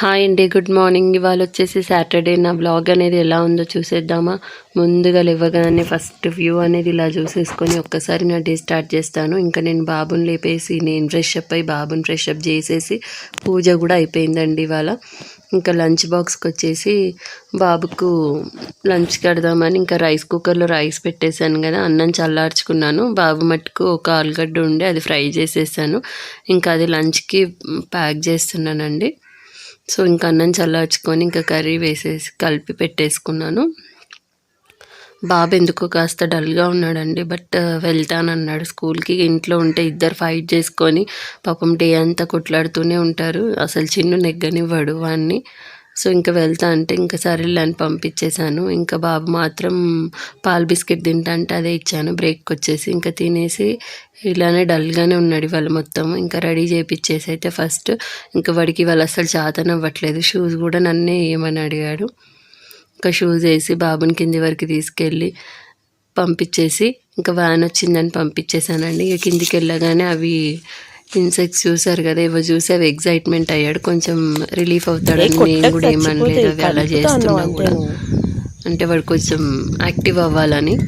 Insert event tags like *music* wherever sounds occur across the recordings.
Hi అండి good morning. ఇవాళ వచ్చేసి సాటర్డే. నా బ్లాగ్ అనేది ఎలా ఉందో చూసేద్దామా? ముందుగా లేవగానే ఫస్ట్ వ్యూ అనేది ఇలా చూసేసుకొని ఒక్కసారి నా డే స్టార్ట్ చేస్తాను. ఇంకా నేను బాబుని లేపేసి నేను ఫ్రెష్ అప్ అయ్యి బాబుని ఫ్రెష్ అప్ చేసేసి పూజ కూడా అయిపోయిందండి ఇవాళ. ఇంకా లంచ్ బాక్స్కి వచ్చేసి బాబుకు లంచ్ కడదామని ఇంకా రైస్ కుక్కర్లో రైస్ పెట్టేశాను కదా అన్నం చల్లార్చుకున్నాను. బాబు మట్టుకు ఒక ఆలుగడ్డ ఉండి అది ఫ్రై చేసేసాను. ఇంకా అది లంచ్కి ప్యాక్ చేస్తున్నానండి. సో ఇంకా అన్నం చల్లార్చుకొని ఇంకా కర్రీ వేసేసి కలిపి పెట్టేసుకున్నాను. బాబు ఎందుకో కాస్త డల్గా ఉన్నాడండి బట్ వెళ్తానన్నాడు స్కూల్కి. ఇంట్లో ఉంటే ఇద్దరు ఫైట్ చేసుకొని పాపం డే అంతా కొట్లాడుతూనే ఉంటారు. అసలు చిన్ను నెగ్గనివ్వడు వాడిని సో ఇంకా వెళ్తా అంటే ఇంకా సరేలే అని పంపించేశాను. ఇంకా బాబు మాత్రం పాలు బిస్కెట్ తింటా అంటే అదే ఇచ్చాను. బ్రేక్ వచ్చేసి ఇంకా తినేసి ఇలానే డల్గానే ఉన్నాడు వాళ్ళు మొత్తం. ఇంకా రెడీ చేయించేసి అయితే ఫస్ట్ ఇంకా వాడికి వాళ్ళు అసలు చాతన అవ్వట్లేదు షూస్ కూడా నన్నే ఏమని అడిగాడు. ఇంకా షూస్ వేసి బాబుని కింది వరకు తీసుకెళ్ళి పంపించేసి ఇంకా వ్యాన్ వచ్చిందని పంపించేశానండి. ఇక కిందికి వెళ్ళగానే అవి ఇన్సెక్ట్స్ చూసారు కదా ఏవో చూసి అవి ఎగ్జైట్మెంట్ అయ్యాడు. కొంచెం రిలీఫ్ అవుతాడని నేను కూడా ఏమనలేదు అవి అలా చేస్తున్నా కూడా. అంటే వాడు కొంచెం యాక్టివ్ అవ్వాలని.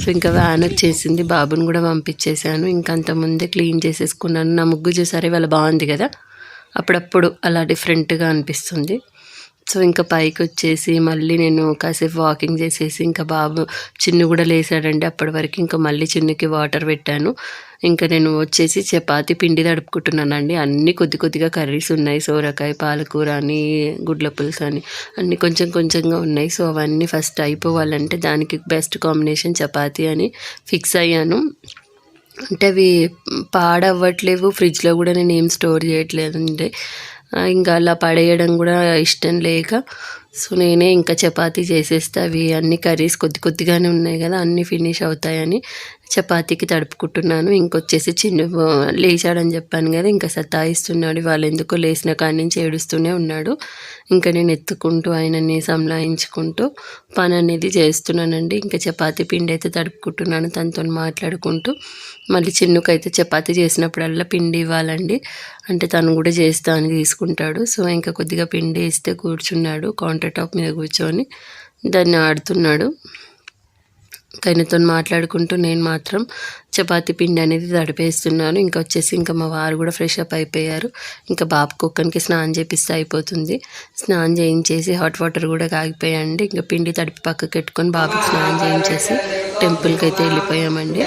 సో ఇంకా వ్యాన్ వచ్చేసింది. బాబుని కూడా పంపించేశాను. ఇంకా అంత ముందే క్లీన్ చేసేసుకున్నాను. నా ముగ్గు చూసారే? వాళ్ళ బాగుంది కదా. అప్పుడప్పుడు అలా డిఫరెంట్గా అనిపిస్తుంది. సో ఇంకా పైకి వచ్చేసి మళ్ళీ నేను కాసేపు వాకింగ్ చేసేసి ఇంకా బాబు చిన్ను కూడా లేసాడండి అప్పటి వరకు. ఇంకా మళ్ళీ చిన్నుకి వాటర్ పెట్టాను. ఇంకా నేను వచ్చేసి చపాతి పిండి తడుపుకుంటున్నానండి. అన్నీ కొద్ది కొద్దిగా కర్రీస్ ఉన్నాయి. సోరకాయ పాలకూర అని గుడ్ల పులుసు అని అన్నీ కొంచెం కొంచెంగా ఉన్నాయి. సో అవన్నీ ఫస్ట్ అయిపోవాలంటే దానికి బెస్ట్ కాంబినేషన్ చపాతీ అని ఫిక్స్ అయ్యాను. అంటే అవి పాడవ్వట్లేవు. ఫ్రిడ్జ్లో కూడా నేను ఏం స్టోర్ చేయట్లేదు అంటే ఇంకా అలా పడేయడం కూడా ఇష్టం లేక సో నేనే ఇంకా చపాతీ చేసేస్తే అవి అన్ని కర్రీస్ కొద్ది కొద్దిగానే ఉన్నాయి కదా అన్నీ ఫినిష్ అవుతాయని చపాతీకి తడుపుకుంటున్నాను. ఇంకొచ్చేసి చిన్న లేచాడని చెప్పాను కదా ఇంకా సతాయిస్తున్నాడు. వాళ్ళు ఎందుకో లేచిన కాడి నుంచి ఏడుస్తూనే ఉన్నాడు. ఇంకా నేను ఎత్తుకుంటూ ఆయనని సంలాయించుకుంటూ పని అనేది చేస్తున్నానండి. ఇంకా చపాతీ పిండి అయితే తడుపుకుంటున్నాను తనతో మాట్లాడుకుంటూ. మళ్ళీ చిన్నుకైతే చపాతీ చేసినప్పుడల్లా పిండి ఇవ్వాలండి. అంటే తను కూడా చేస్తా అని తీసుకుంటాడు. సో ఇంకా కొద్దిగా పిండి ఇస్తే కూర్చున్నాడు కౌంటర్ టాప్ మీద కూర్చొని. దాన్ని ఆడుతున్నాడు. తనతో మాట్లాడుకుంటూ నేను మాత్రం చపాతీ పిండి అనేది తడిపేస్తున్నాను. ఇంకా వచ్చేసి ఇంకా మా వారు కూడా ఫ్రెష్ అప్ అయిపోయారు. ఇంకా బాబు కుక్కనికి స్నానం చేపిస్తే అయిపోతుంది. స్నానం చేయించేసి హాట్ వాటర్ కూడా కాగిపోయాయండి. ఇంకా పిండి తడిపి పక్కకెట్టుకొని బాబుకి స్నానం చేయించేసి టెంపుల్కి అయితే వెళ్ళిపోయామండి.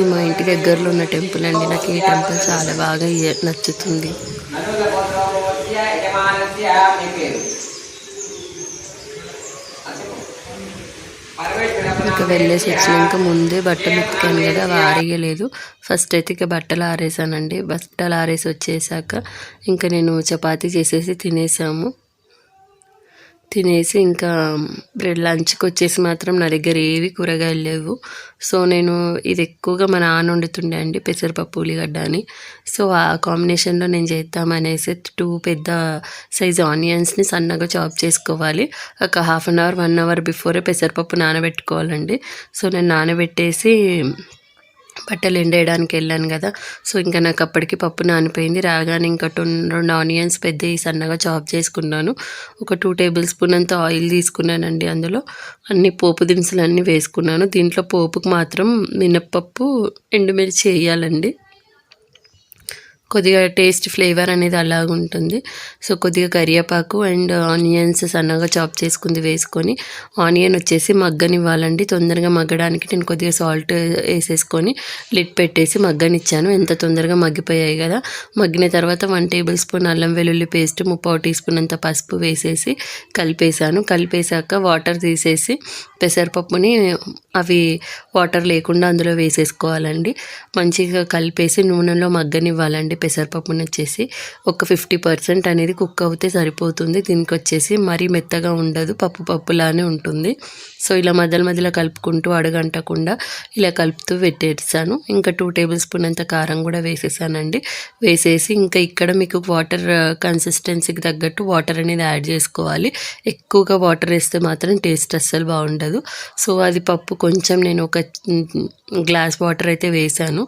ఇది మా ఇంటి దగ్గరలో ఉన్న టెంపుల్ అండి. నాకు ఈ టెంపుల్ చాలా బాగా నచ్చుతుంది. ఇంకా వెళ్ళేసి వచ్చినాక ముందే బట్టలు ఉతికాను కదా అవి ఆరేయలేదు. ఫస్ట్ అయితే ఇక బట్టలు ఆరేసానండి. బట్టలు ఆరేసి వచ్చేసాక ఇంకా నేను చపాతీ చేసేసి తినేసాము. తినేసి ఇంకా బ్రెడ్ లంచ్కి వచ్చేసి మాత్రం నా దగ్గర ఏవి కూరగాయలు లేవు. సో నేను ఇది ఎక్కువగా మా నాన్న వండుతుండే అండి పెసరపప్పు ఉల్లిగడ్డ అని సో ఆ కాంబినేషన్లో నేను చేద్దామనేసి టూ పెద్ద సైజ్ ఆనియన్స్ని సన్నగా చాప్ చేసుకోవాలి. ఒక half an hour one hour before పెసరపప్పు నానబెట్టుకోవాలండి. సో నేను నానబెట్టేసి బట్టలు ఎండేయడానికి వెళ్ళాను కదా. సో ఇంకా నాకు అప్పటికి పప్పు నానిపోయింది. రాగానే ఇంకా రెండు ఆనియన్స్ పెద్ద సన్నగా చాప్ చేసుకున్నాను. ఒక టూ టేబుల్ స్పూన్ అంత ఆయిల్ తీసుకున్నానండి అందులో. అన్ని పోపు దినుసులు అన్నీ వేసుకున్నాను. దీంట్లో పోపుకు మాత్రం మినప్పప్పు ఎండుమిర్చి వేయాలండి. కొద్దిగా టేస్ట్ ఫ్లేవర్ అనేది అలాగ ఉంటుంది సో కొద్దిగా కరివేపాకు అండ్ ఆనియన్స్ సన్నగా చాప్ చేసుకుంది వేసుకొని ఆనియన్ వచ్చేసి మగ్గనివ్వాలండి. తొందరగా మగ్గడానికి నేను కొద్దిగా సాల్ట్ వేసేసుకొని లిడ్ పెట్టేసి మగ్గనిచ్చాను. ఎంత తొందరగా మగ్గిపోయాయి కదా. మగ్గిన తర్వాత వన్ టేబుల్ స్పూన్ అల్లం వెల్లుల్లి పేస్ట్ ముప్పావు టీ స్పూన్ అంత పసుపు వేసేసి కలిపేశాను. కలిపేశాక వాటర్ తీసేసి పెసరపప్పుని అవి వాటర్ లేకుండా అందులో వేసేసుకోవాలండి. మంచిగా కలిపేసి నూనెలో మగ్గనివ్వాలండి. పెసరపప్పుని వచ్చేసి ఒక ఫిఫ్టీ పర్సెంట్ అనేది కుక్ అవుతే సరిపోతుంది. దీనికి వచ్చేసి మరీ మెత్తగా ఉండదు పప్పు పప్పులానే ఉంటుంది. సో ఇలా మధ్యలో మధ్యలో కలుపుకుంటూ అడగంటకుండా ఇలా కలుపుతూ పెట్టేసాను ఇంకా టూ టేబుల్ స్పూన్ అంత కారం కూడా వేసేసానండి. వేసేసి ఇంకా ఇక్కడ మీకు వాటర్ కన్సిస్టెన్సీకి తగ్గట్టు వాటర్ అనేది యాడ్ చేసుకోవాలి. ఎక్కువగా వాటర్ వేస్తే మాత్రం టేస్ట్ అస్సలు బాగుండదు. సో అది పప్పు కొంచెం నేను ఒక గ్లాస్ వాటర్ అయితే వేసాను.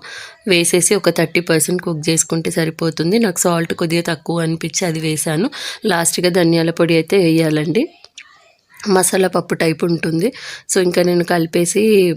వేసేసి ఒక థర్టీ పర్సెంట్ కుక్ చేసుకుంటే సరిపోతుంది. నాకు సాల్ట్ కొద్దిగా తక్కువ అనిపించి అది వేసాను. లాస్ట్గా ధనియాల పొడి అయితే వేయాలండి. మసాలా పప్పు టైప్ ఉంటుంది. సో ఇంకా నేను కలిపేసి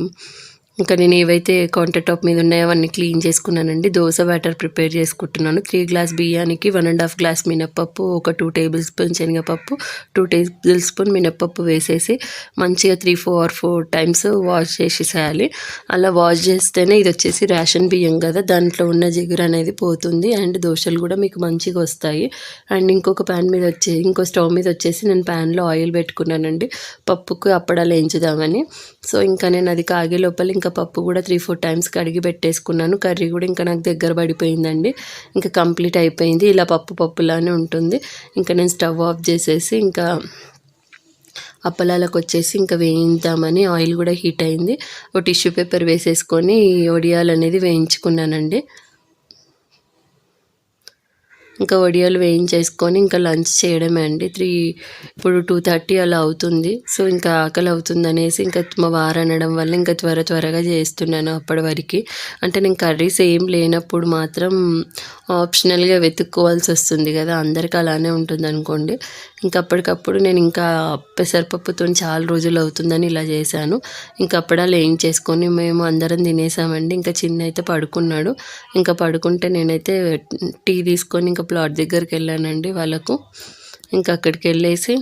ఇంకా నేను ఏవైతే కౌంటర్ టాప్ మీద ఉన్నాయో అవన్నీ క్లీన్ చేసుకున్నానండి. దోశ బ్యాటర్ ప్రిపేర్ చేసుకుంటున్నాను. త్రీ గ్లాస్ బియ్యానికి వన్ అండ్ హాఫ్ గ్లాస్ మినప్పప్పు ఒక టూ టేబుల్ స్పూన్ శనగపప్పు టూ టేబుల్ స్పూన్ మినప్పప్పు వేసేసి మంచిగా three four four times wash చేసేసేయాలి. అలా వాష్ చేస్తేనే ఇది వచ్చేసి రేషన్ బియ్యం కదా. దాంట్లో ఉన్న జిగురు అనేది పోతుంది అండ్ దోశలు కూడా మీకు మంచిగా వస్తాయి. అండ్ ఇంకొక ప్యాన్ మీద వచ్చే ఇంకో స్టవ్ మీద వచ్చేసి నేను ప్యాన్లో ఆయిల్ పెట్టుకున్నానండి. పప్పుకు అప్పడాలు వేయించుదామని. సో ఇంకా నేను అది కాగే లోపల ఇంకా పప్పు కూడా త్రీ ఫోర్ టైమ్స్ కడిగి పెట్టేసుకున్నాను. కర్రీ కూడా ఇంకా నాకు దగ్గర పడిపోయిందండి. ఇంకా కంప్లీట్ అయిపోయింది. ఇలా పప్పు పప్పులానే ఉంటుంది. ఇంకా నేను స్టవ్ ఆఫ్ చేసేసి ఇంకా అప్పలాలకు వచ్చేసి ఇంకా వేయిద్దామని ఆయిల్ కూడా హీట్ అయింది. ఒక టిష్యూ పేపర్ వేసేసుకొని ఒడియాలు అనేది వేయించుకున్నానండి. ఇంకా వడియాలు వేయించేసుకొని ఇంకా లంచ్ చేయడమే అండి. త్రీ ఇప్పుడు టూ థర్టీ అలా అవుతుంది. సో ఇంకా ఆకలి అవుతుంది అనేసి ఇంకా మా వారు అనడం వల్ల ఇంకా త్వర త్వరగా చేస్తున్నాను అప్పటి వరకు. అంటే నేను కర్రీస్ ఏం లేనప్పుడు మాత్రం ఆప్షనల్గా వెతుక్కోవాల్సి వస్తుంది కదా. అందరికీ అలానే ఉంటుంది అనుకోండి. ఇంకా అప్పటికప్పుడు నేను ఇంకా పెసరపప్పుతో చాలా రోజులు అవుతుందని ఇలా చేశాను. ఇంకా అప్పుడలా ఏం చేసుకొని మేము అందరం తినేసామండి. ఇంకా చిన్న అయితే పడుకున్నాడు. ఇంకా పడుకుంటే నేనైతే టీ తీసుకొని ఇంకా ప్లాట్ దగ్గరికి వెళ్ళానండి వాళ్ళకు. ఇంకా అక్కడికి వెళ్ళేసి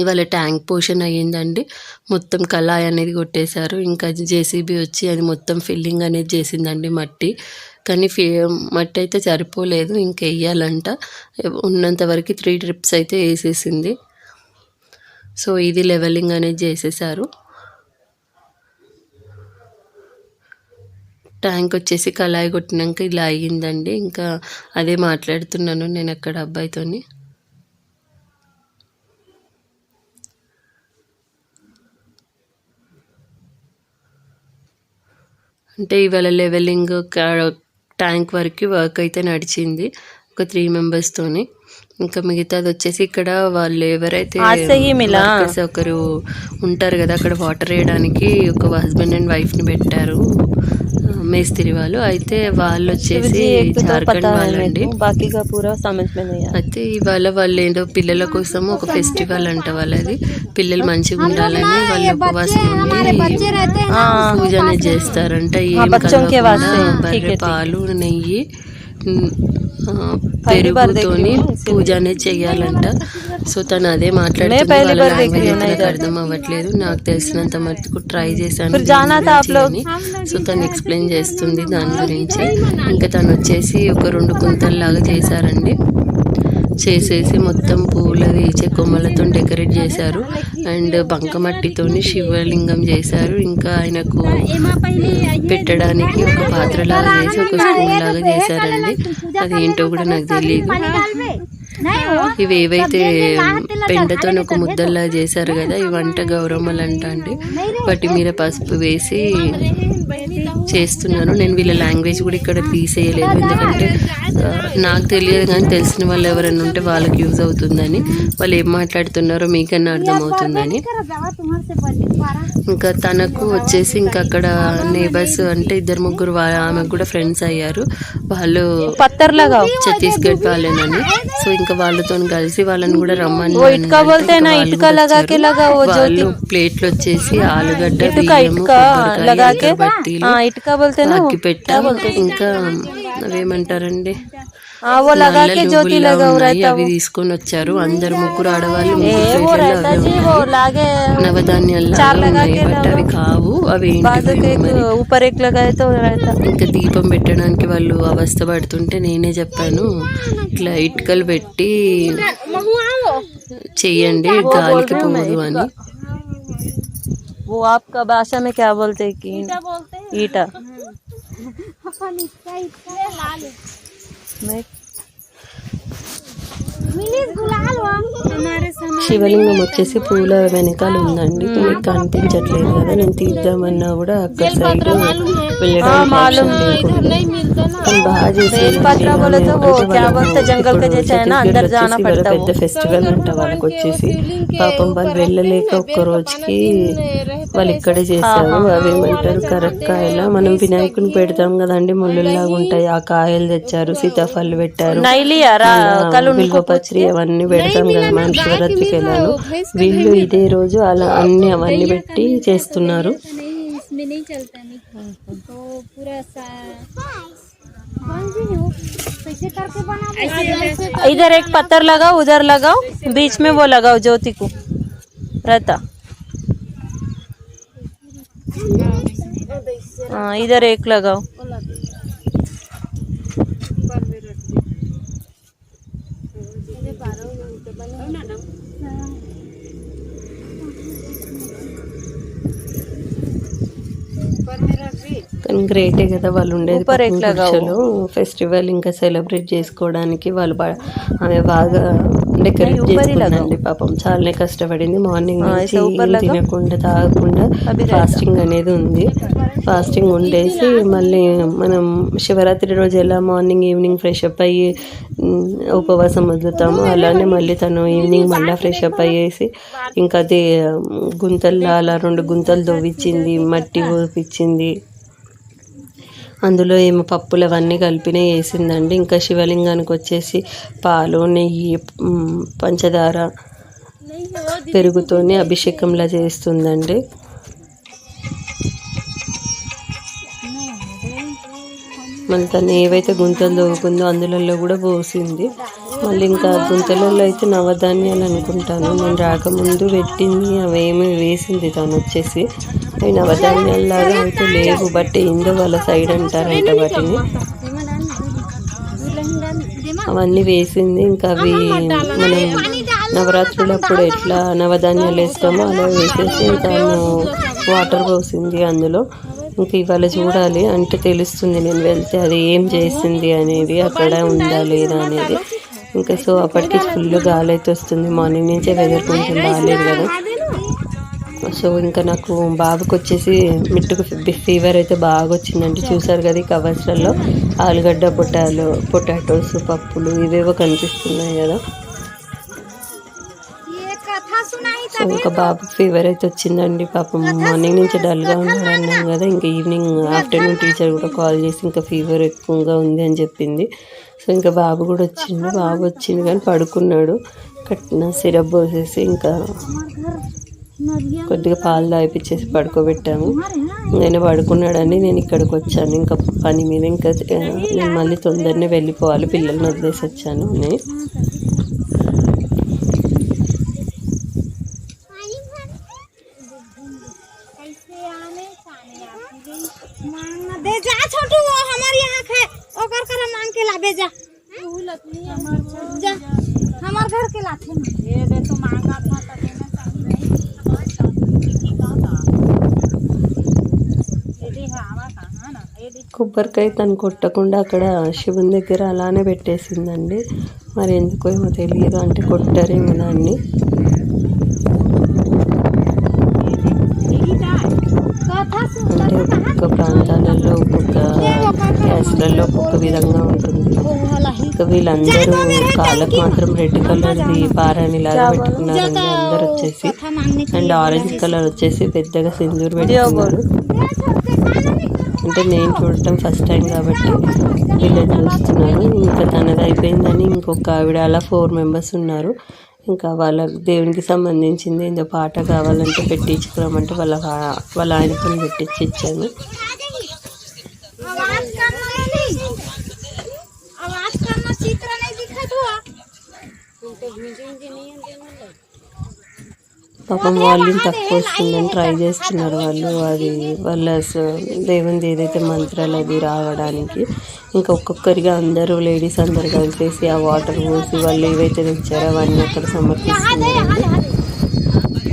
ఇవాళ ట్యాంక్ పోషన్ అయ్యిందండి. మొత్తం కళాయి అనేది కొట్టేశారు. ఇంకా జేసీబీ వచ్చి అది మొత్తం ఫిల్లింగ్ అనేది చేసిందండి మట్టి. కానీ ఫీ మట్టి అయితే సరిపోలేదు. ఇంకా వేయాలంట ఉన్నంత వరకు త్రీ ట్రిప్స్ అయితే వేసేసింది. సో ఇది లెవెలింగ్ అనేది చేసేసారు ట్యాంక్ వచ్చేసి కళాయి కొట్టినాక ఇలా అయ్యిందండి. ఇంకా అదే మాట్లాడుతున్నాను నేను అక్కడ అబ్బాయితోని. అంటే ఇవాళ లెవెలింగ్ ట్యాంక్ వరకు వర్క్ అయితే నడిచింది ఒక త్రీ మెంబర్స్తోని ఇంకా మిగతాది వచ్చేసి ఇక్కడ వాళ్ళు ఎవరైతే ఒకరు ఉంటారు కదా అక్కడ వాటర్ వేయడానికి ఒక హస్బెండ్ అండ్ వైఫ్ని పెట్టారు. మేస్త్రి వాళ్ళు అయితే వాళ్ళు వచ్చేసి జార్ఖండ్ బాకీగా పూరా అయితే ఇవాళ వాళ్ళు ఏంటో పిల్లల కోసం ఒక ఫెస్టివల్ అంట వాళ్ళది. పిల్లలు మంచిగా ఉండాలని వాళ్ళు ఉపవాసం ఉండి పూజన చేస్తారంట. ఏం పాలు నెయ్యి పెరుగుతోని పూజనే చేయాలంట. సో తను అదే మాట్లాడుతుంది. అర్థం అవ్వట్లేదు. నాకు తెలిసినంత మటుకు ట్రై చేశాను. సో తను ఎక్స్ప్లెయిన్ చేస్తుంది దాని గురించి. ఇంకా తను వచ్చేసి ఒక రెండు కుంతల్లాగా చేశారండి. చేసేసి మొత్తం పూల వేసే కొమ్మలతో డెకరేట్ చేశారు. అండ్ బంకమట్టితో శివలింగం చేశారు. ఇంకా ఆయనకు పెట్టడానికి ఒక పాత్రలాగా చేసి ఒక స్పూన్ లాగా చేశారండి. అది ఏంటో కూడా నాకు తెలియదు *laughs* ఇవి ఏవైతే పెండతో ఒక ముద్దల్లా చేశారు కదా ఇవి వంట గౌరమ్మలు అంట అండి వాటి మీద పసుపు వేసి చేస్తున్నాను. నేను వీళ్ళ లాంగ్వేజ్ కూడా ఇక్కడ తీసేయలేదు ఎందుకంటే నాకు తెలియదు కానీ తెలిసిన వాళ్ళు ఎవరైనా ఉంటే వాళ్ళకి యూజ్ అవుతుందని. వాళ్ళు ఏం మాట్లాడుతున్నారో మీకన్నా అర్థమవుతుందని. ఇంకా తనకు వచ్చేసి ఇంకా అక్కడ నేబర్స్ అంటే ఇద్దరు ముగ్గురు ఆమెకు కూడా ఫ్రెండ్స్ అయ్యారు. వాళ్ళు పత్తర్లాగా. ఛత్తీస్గఢ్ వాళ్ళేనని సో ఇంకా వాళ్ళతో కలిసి వాళ్ళని కూడా రమ్మని వాళ్ళు ప్లేట్లు వచ్చేసి ఆలుగడ్డ బియ్యం इटका కొబ్బరికాయ, लगा के అగరబత్తీలు हाँ इटका बोलते हैं ना वो అగ్గి పెట్ట ఇంకా అవేమంటారండి हाँ वो लगा నల్ల के ज्योति నువ్వుల్లా लगा ఉన్నాయి, रहता అవి वो తీసుకొని వచ్చారు అందరు ముగ్గురు ఆడవాళ్ళు ए ముగ్గురు वो ప్లేట్లలో रहता అవే जी ఉన్నాయి वो लागे నవధాన్యాలు चार लगा ఉన్నాయి के బట్ అవి కావు అవి बाजू के ఏంటి एक ऊपर एक लगाए तो रहता ఇంకా దీపం పెట్టడానికి వాళ్ళు అవస్థ పడుతుంటే నేనే చెప్పాను ఇట్లా ఇటుకలు పెట్టి చెయ్యండి గాలికి పోదు అని वो आपका भाषा में क्या बोलते हैं कि ఈట. శివలింగం వచ్చేసి పూల వెనకాల ఉందండి. మీకు కనిపించట్లేదు కదా నేను తీద్దామన్నా కూడా అక్కడ సైడ్ వెళ్ళడం పెద్ద ఫెస్టివల్ అంట వాళ్ళకి వచ్చేసి. పాపం వాళ్ళు వెళ్ళలేక ఒక్క రోజుకి వాళ్ళు ఇక్కడే చేశారు? అవేమంటారు కరెక్ట్ కాయల మనం వినాయకుని పెడతాం కదండి ముళ్ళులాగా ఉంటాయి. ఆ కాయలు తెచ్చారు సీతాఫలు పెట్టారు. బిల్వ लिया रा कल उनको బిల్వపత్రి అవన్నీ పెడతాం కదా మనం శివరాత్రికి వెళ్ళాను వీళ్ళు ఇదే రోజు అలా అన్ని అవన్నీ పెట్టి చేస్తున్నారు नहीं इसमें नहीं चलता नहीं तो पूरा सा कौन सी हो कैसे करके बना ऐसे इधर एक पत्थर लगाओ उधर लगाओ बीच में वो लगाओ ज्योति को रहता हाँ इधर एक लगाओ కానీ గ్రేటే కదా వాళ్ళు ఉండేది ఫెస్టివల్ ఇంకా సెలబ్రేట్ చేసుకోవడానికి వాళ్ళు బాగా డెకరేట్ చేసుకున్నారండి పాపం. చాలానే కష్టపడింది. మార్నింగ్ తినకుండా తాగకుండా ఫాస్టింగ్ అనేది ఉంది. ఫాస్టింగ్ ఉండేసి మళ్ళీ మనం శివరాత్రి రోజు ఎలా మార్నింగ్ ఈవినింగ్ ఫ్రెష్ అప్ అయ్యి ఉపవాసం వదులుతాము అలానే మళ్ళీ తను ఈవినింగ్ మళ్ళీ ఫ్రెష్ అప్ అయ్యేసి ఇంకా అది గుంతల్లో అలా రెండు గుంతలు దొవ్విచ్చింది మట్టి పోపించింది అందులో ఏమో పప్పులు అవన్నీ కలిపినే వేసిందండి. ఇంకా శివలింగానికి వచ్చేసి పాలు నెయ్యి పంచదార పెరుగుతోనే అభిషేకంలా చేస్తుందండి. మళ్ళీ తను ఏవైతే గుంతలు దోగుకుందో అందులలో కూడా పోసింది. మళ్ళీ ఇంకా గుంతలలో అయితే నవధాన్యాలు అనుకుంటాను. నేను రాకముందు పెట్టింది అవేమి వేసింది తను వచ్చేసి. అవి నవధాన్యాలలాగా అయితే లేవు బట్ ఏందో వాళ్ళ సైడ్ అంటారంట వాటిని. అవన్నీ వేసింది ఇంకా అవి మనం నవరాత్రులప్పుడు ఎట్లా నవధాన్యాలు వేస్తామో అలా వేసేసి తను వాటర్ పోసింది అందులో. ఇంకా ఇవాళ చూడాలి అంటే తెలుస్తుంది నేను వెళ్తే అది ఏం చేసింది అనేది అక్కడ ఉందా లేదా అనేది. ఇంకా సో అప్పటికి ఫుల్ గాలి అయితే వస్తుంది. మార్నింగ్ నుంచే వెదర్ కొంచెం బాగాలేదు కదా. సో ఇంకా నాకు బాబుకి వచ్చేసి మిట్టుకు ఫీవర్ అయితే బాగా వచ్చిందండి. చూసారు కదా ఈ కవర్స్లలో ఆలుగడ్డ పొటాలు పొటాటోస్ పప్పులు ఇవేవో కనిపిస్తున్నాయి కదా. సో ఇంకా బాబు ఫీవర్ అయితే వచ్చిందండి. పాపం మార్నింగ్ నుంచి డల్గా ఉన్నాడు అన్నాం కదా. ఇంకా ఈవినింగ్ ఆఫ్టర్నూన్ టీచర్ కూడా కాల్ చేసి ఇంకా ఫీవర్ ఎక్కువగా ఉంది అని చెప్పింది. సో ఇంకా బాబు కూడా వచ్చిండు. బాబు వచ్చింది కానీ పడుకున్నాడు. కట్టిన సిరప్ పోసేసి ఇంకా కొద్దిగా పాలు తాగిపించేసి పడుకోబెట్టాము. నేను పడుకున్నాడని నేను ఇక్కడికి వచ్చాను. ఇంకా పని మీద ఇంకా నేను మళ్ళీ తొందరనే వెళ్ళిపోవాలి. పిల్లల్ని వదిలేసి వచ్చాను. అని కొబ్బరికాయ తను కొట్టకుండా అక్కడ శివుని దగ్గర అలానే పెట్టేసిందండి. మరి ఎందుకో ఏమో తెలియదు అంటే కొట్టారేమో దాన్ని. అంటే ఒక్కొక్క ప్రాంతాలలో ఒక్కొక్క క్యాస్ట్లలో ఒక్కొక్క విధంగా ఉంటుంది. ఇంకా వీళ్ళందరూ కాళ్ళకు మాత్రం రెడ్ కలర్ది పారాని లాగా పెట్టుకున్నారు అందరు వచ్చేసి. అండ్ ఆరెంజ్ కలర్ వచ్చేసి పెద్దగా సింధూరు పెట్టుకున్నారు. అంటే నేను చూడటం ఫస్ట్ టైం కాబట్టి వీళ్ళని చూస్తున్నాను ఇంకా తనది అయిపోయిందని ఇంకొక ఆవిడ అలా ఫోర్ మెంబర్స్ ఉన్నారు. ఇంకా వాళ్ళ దేవునికి సంబంధించింది ఏదో పాట కావాలంటే పెట్టించుకురామంటే వాళ్ళ వాళ్ళ ఆయనతో పెట్టించి ఇచ్చాను. పాపం వాల్యూమ్ తక్కువ వస్తుందని ట్రై చేస్తున్నారు వాళ్ళు. అది వాళ్ళ దేవునిది ఏదైతే మంత్రాలు అది రావడానికి ఇంకా ఒక్కొక్కరిగా అందరూ లేడీస్ అందరు కలిసేసి ఆ వాటర్ పోసి వాళ్ళు ఏవైతే తెచ్చారో అవన్నీ అక్కడ సమర్పిస్తున్నారు.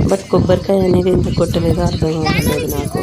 బట్ కొబ్బరికాయ అనేది ఎంత కొట్టలేదో అర్థం అవ్వలేదు నాకు.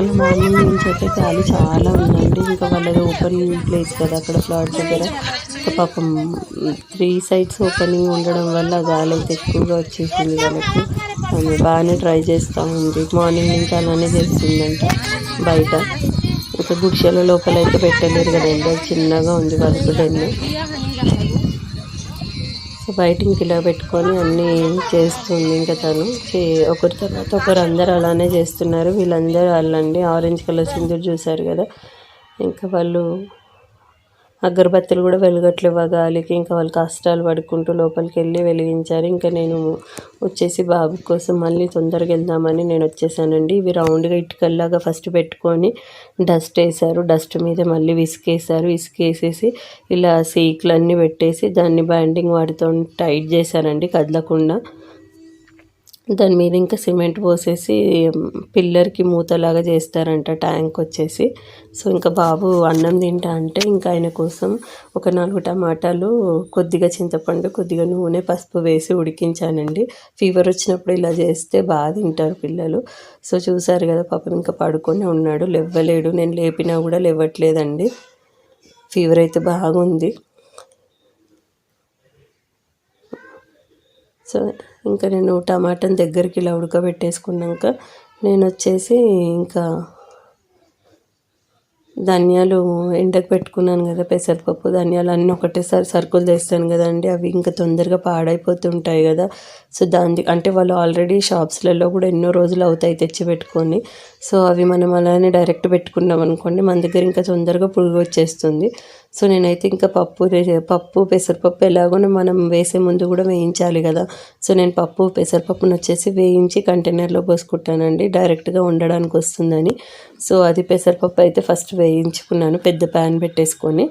వాళ్ళ మార్నింగ్ నుంచి అయితే ఖాళీ చాలా ఉందండి. ఇంకా వాళ్ళది ఓపెనింగ్ ప్లేస్ కదా అక్కడ ఫ్లాట్ దగ్గర. ఇంకా పాపం త్రీ సైడ్స్ ఓపెనింగ్ ఉండడం వల్ల గాలి అయితే ఎక్కువగా వచ్చేసింది వాళ్ళకి. ఆమె బాగానే ట్రై చేస్తూ ఉంది మార్నింగ్ నుంచి అలానే చేస్తుందంట బయట. ఇంకా గుడిసెల లోపల అయితే పెట్టలేరు కదండి. చిన్నగా ఉంది వాళ్ళకి డెన్ను సో బయట ఇంక ఇలా పెట్టుకొని అన్నీ చేస్తుంది ఇంకా తను. ఒకరి తర్వాత ఒకరు అందరూ అలానే చేస్తున్నారు. వీళ్ళందరూ వాళ్ళండి ఆరెంజ్ కలర్ సింధూరు చూసారు కదా. ఇంకా వాళ్ళు అగరబత్తులు కూడా వెలగట్లేవు గాలికి ఇంకా వాళ్ళు కష్టాలు పడుకుంటూ లోపలికి వెళ్ళి వెలిగించారు. ఇంకా నేను వచ్చేసి బాబు కోసం మళ్ళీ తొందరగా వెళ్దామని నేను వచ్చేసానండి. ఇవి రౌండ్గా ఇటుకల్లాగా ఫస్ట్ పెట్టుకొని డస్ట్ వేశారు. డస్ట్ మీద మళ్ళీ విసికేసారు విసికేసేసి ఇలా సీకులన్నీ పెట్టేసి దాన్ని బ్యాండింగ్ వాటితో టైట్ చేశానండి. కదలకుండా దాని మీద ఇంకా సిమెంట్ పోసేసి పిల్లర్కి మూతలాగా చేస్తారంట ట్యాంక్ వచ్చేసి. సో ఇంకా బాబు అన్నం తింటా అంటే ఇంకా ఆయన కోసం ఒక నాలుగు టమాటాలు కొద్దిగా చింతపండు కొద్దిగా నూనె పసుపు వేసి ఉడికించానండి. ఫీవర్ వచ్చినప్పుడు ఇలా చేస్తే బాగా తింటారు పిల్లలు. సో చూసారు కదా పాపం ఇంకా పడుకొని ఉన్నాడు లేవ్వలేడు నేను లేపినా కూడా లేవట్లేదండి. ఫీవర్ అయితే బాగుంది. సో ఇంకా నేను టమాటాని దగ్గరికి ఇలా ఉడకబెట్టేసుకున్నాక నేను వచ్చేసి ఇంకా ధనియాలు ఎండకు పెట్టుకున్నాను కదా పెసరపప్పు ధనియాలు అన్నీ ఒకటేసారి సరుకులు తెస్తాను కదండి. అవి ఇంకా తొందరగా పాడైపోతుంటాయి కదా. సో దాని అంటే వాళ్ళు ఆల్రెడీ షాప్స్లలో కూడా ఎన్నో రోజులు అవుతాయి తెచ్చి పెట్టుకొని. సో అవి మనం అలానే డైరెక్ట్ పెట్టుకున్నాం అనుకోండి మన దగ్గర ఇంకా తొందరగా పురుగు వచ్చేస్తుంది. సో నేనైతే ఇంకా పప్పు పప్పు పెసరపప్పు ఎలాగోనే మనం వేసే ముందు కూడా వేయించాలి కదా. సో నేను పప్పు పెసరపప్పును వచ్చేసి వేయించి కంటైనర్లో పోసుకుంటానండి. డైరెక్ట్గా ఉండడానికి వస్తుందని సో అది పెసరపప్పు అయితే ఫస్ట్ వేయించుకున్నాను పెద్ద ప్యాన్ పెట్టేసుకొని.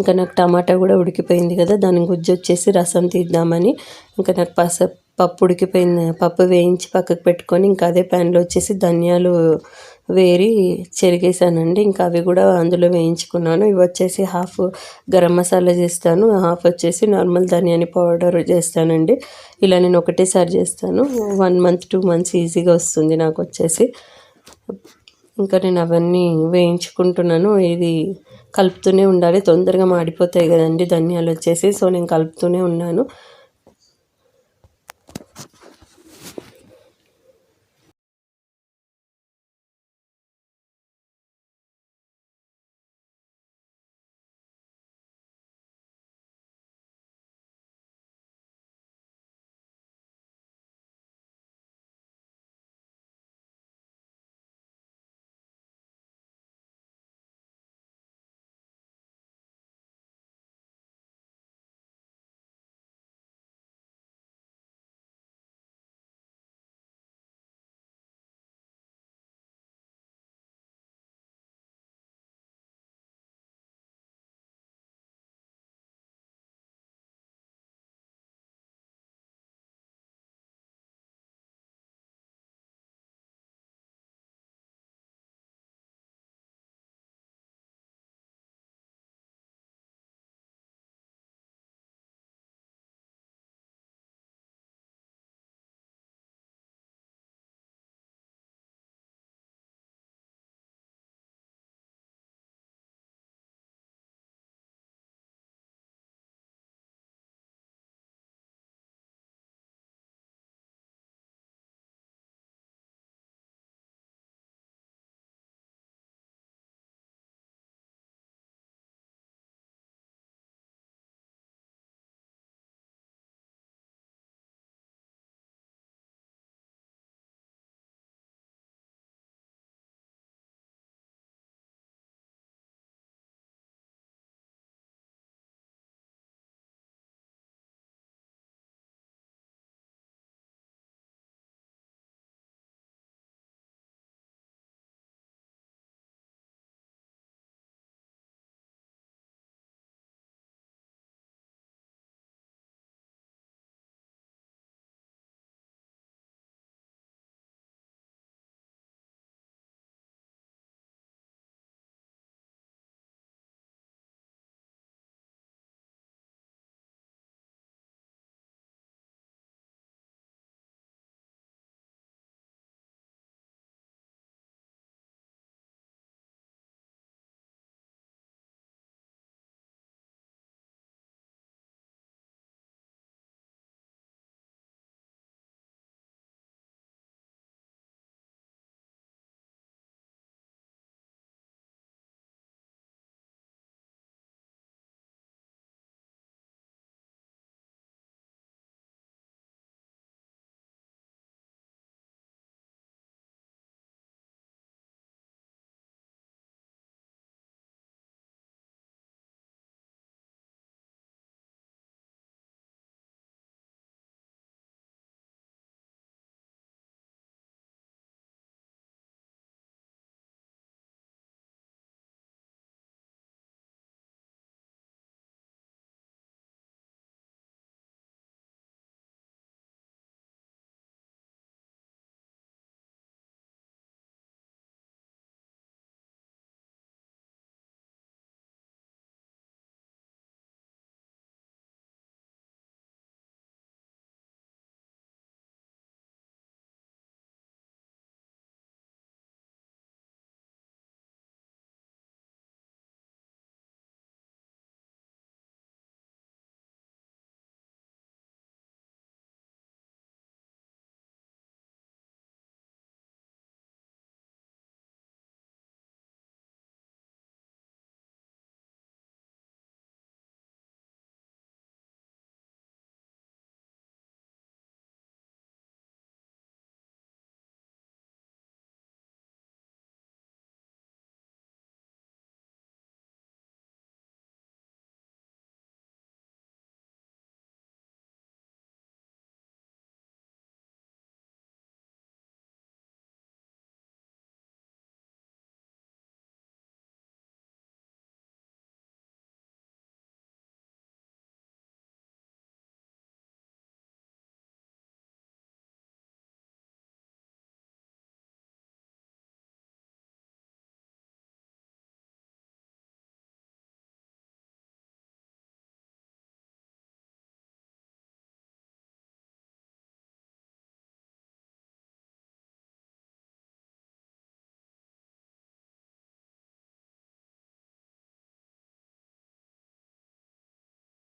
ఇంకా నాకు టమాటా కూడా ఉడికిపోయింది కదా దాని గుజ్జు వచ్చేసి రసం తీద్దామని ఇంకా నాకు పస పప్పు ఉడికిపోయింది. పప్పు వేయించి పక్కకు పెట్టుకొని ఇంకా అదే ప్యాన్లో వచ్చేసి ధనియాలు వేరి చెరిగేసానండి. ఇంకా అవి కూడా అందులో వేయించుకున్నాను. ఇవి వచ్చేసి హాఫ్ గరం మసాలా చేస్తాను. హాఫ్ వచ్చేసి నార్మల్ ధనియాని పౌడర్ చేస్తానండి. ఇలా నేను ఒకటేసారి చేస్తాను. వన్ మంత్ టూ మంత్స్ ఈజీగా వస్తుంది నాకు వచ్చేసి. ఇంకా నేను అవన్నీ వేయించుకుంటున్నాను. ఇది కలుపుతూనే ఉండాలి. తొందరగా మాడిపోతాయి కదండి ధనియాలు వచ్చేసి. సో నేను కలుపుతూనే ఉన్నాను.